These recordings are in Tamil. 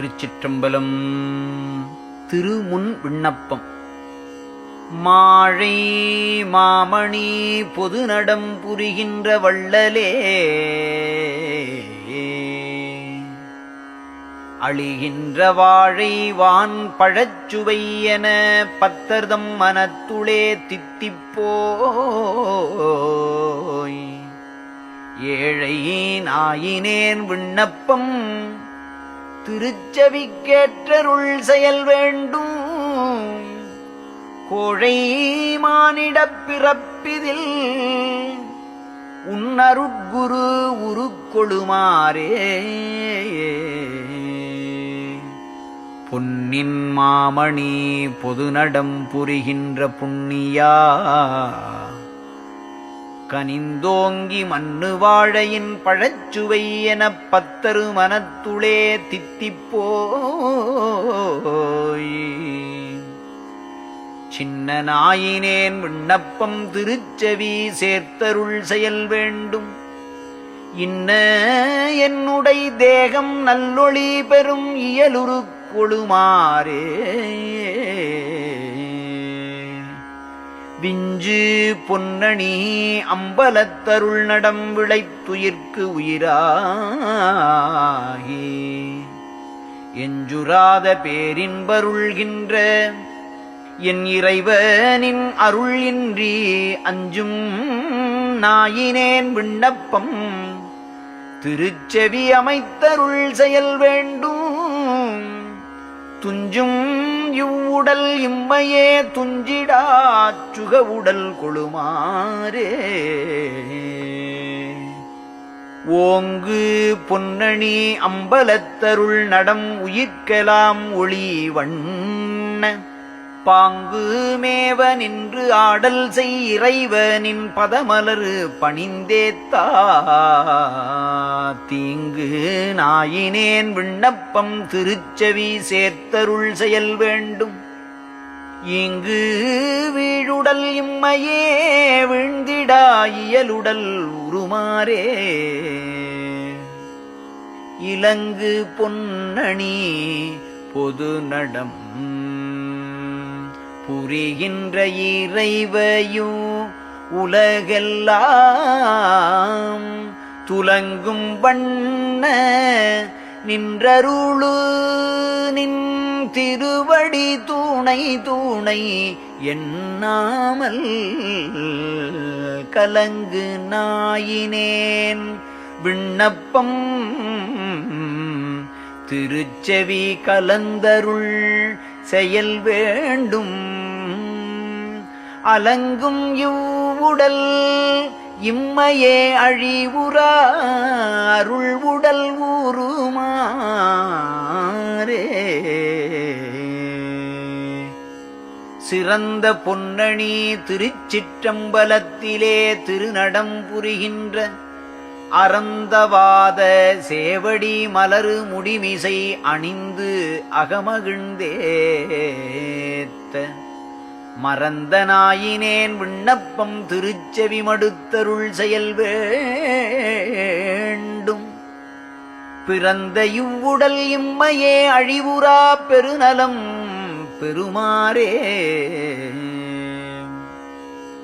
திருச்சிற்றம்பலம். திருமுன் விண்ணப்பம். மாழை மாமணி பொது நடம் புரிகின்ற வள்ளலே. அழிகின்ற வாழை வான் பழச்சுவை என பத்தர்தம் மனத்துளே தித்திப்போய். ஏழை நாயினேன் விண்ணப்பம். திருச்செவிக்கேற்றருள் செயல் வேண்டும். கோழை மானிடப் பிறப்பிதில் உன்னருட்குரு உருக்கொழுமாறே. பொன்னின் மாமணி பொதுநடம் புரிகின்ற புண்ணியா கனிந்தோங்கி மண்ணு வாழையின் பழச்சுவை எனப் பத்தரு மனத்துளே தித்திப்போய். சின்ன நாயினேன் விண்ணப்பம் திருச்செவி சேர்த்தருள் செயல் வேண்டும். இன்ன என்னுடை தேகம் நல்லொளி பெறும் இயலுரு கொழுமாறே. விஞ்சு பொன்னணி அம்பலத்தருள் நடம் விளைத்துயிர்க்கு உயிராகி. எஞ்சுராத பேரின்பருள்கின்ற என் இறைவனின் அருள் இன்றி அஞ்சும் நாயினேன் விண்ணப்பம் திருச்செவி அமைத்தருள் செயல் வேண்டும். துஞ்சும் இவ்வுடல் இம்மையே துஞ்சிடா சுக உடல் கொழுமாறே. ஓங்கு பொன்னணி அம்பலத்தருள் நடம் உயிர்க்கலாம் ஒளி வண்ண பாங்கு மேவ நின்று ஆடல் செய் இறைவனின் பதமலரு பணிந்தேத்தா. தீங்கு நாயினேன் விண்ணப்பம் திருச்செவி சேர்த்தருள் செயல் வேண்டும். இங்கு வீழுடல் இம்மையே வீழ்ந்திடா இயலுடல் உருமாறே. இலங்கு பொன்னணி பொது நடம் புரிகின்ற இறைவையும் உலகெல்லாம் துலங்கும் வண்ண நின்றருளு நின் திருவடி தூணை தூணை எண்ணாமல் கலங்கு நாயினேன். விண்ணப்பம் திருச்செவி கலந்தருள் செயல் வேண்டும். அலங்கும் இவ்வுடல் இம்மையே அழிவுரா அருள் உடல் ஊருமாறே சிறந்த பொன்னணி திருச்சிற்றம்பலத்திலே திருநடம் புரிகின்ற அறந்தவாத சேவடி மலரு முடிமிசை அணிந்து அகமகிழ்ந்தேத்த. மறந்த நாயினேன் விண்ணப்பம் திருச்செவி மடுத்தருள் செயல் வேண்டும். பிறந்த இவ்வுடல் இம்மையே அழிவுறா பெருநலம் பெருமாறே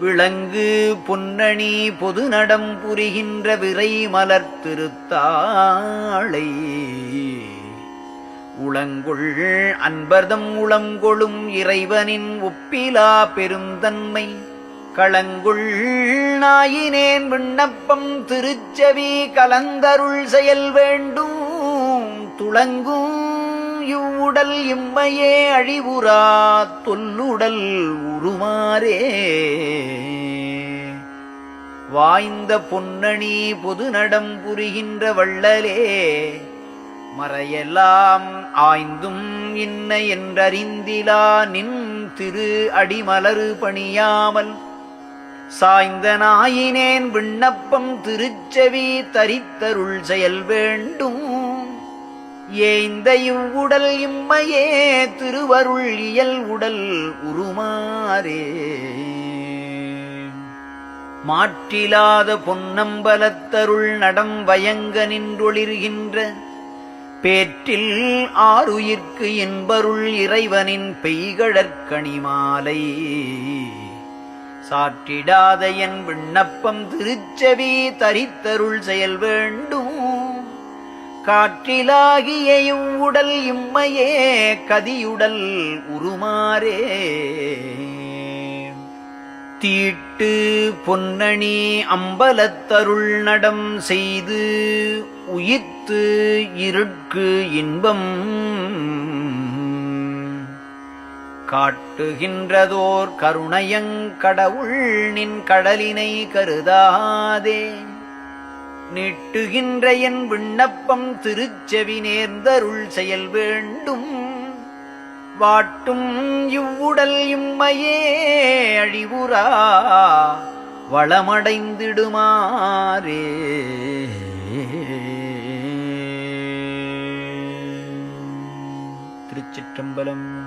விளங்கு பொன்னணி பொது நடம் புரிகின்ற விரை மலர் திருத்தாளை. உளங்குள் அன்பர்தம் உளங்கொழும் இறைவனின் ஒப்பிலா பெருந்தன்மை. களங்குள் நாயினேன் விண்ணப்பம் திருச்சவி கலந்தருள் செயல் வேண்டும். துளங்கும் இவ்வுடல் இம்மையே அழிவுரா தொல்லுடல் உருமாறே. வாய்ந்த பொன்னணி பொது நடம் புரிகின்ற வள்ளலே. மறையெல்லாம் ஆய்ந்தும் இன்ன என்றறிந்திலா நின் திரு அடிமலரு பணியாமல். சாய்ந்த நாயினேன் விண்ணப்பம் திருச்செவி தரித்தருள் செயல் வேண்டும் ஏந்த இவ்வுடல் இம்மையே திருவருள் இயல் உடல் உருமாறே. மாற்றிலாத பொன்னம்பலத்தருள் நடம் வயங்க நின்றொளிர்கின்ற பேற்றில் ஆறுயிர்க்கு என்பருள் இறைவனின் பெய்கழற்கணிமாலை சாற்றிடாத என் விண்ணப்பம் திருச்செவி தரித்தருள் செயல் வேண்டும் காற்றிலாகிய இவ்வுடல் இம்மையே கதியுடல் உருமாறே. தீட்டு பொன்னணி அம்பலத்தருள் நடம் செய்து உயிர்த்து இருட்கு இன்பம். காட்டுகின்றதோர் கருணையங்கடவுள் நின் கடலினை கருதாதே. நீட்டுகின்ற என் விண்ணப்பம் திருச்செவி நேர்ந்தருள் செயல் வேண்டும். வாட்டும் இவ்வுடல் இம்மையே அழிவுரா வளமடைந்திடுமாறே. திருச்சிற்றம்பலம்.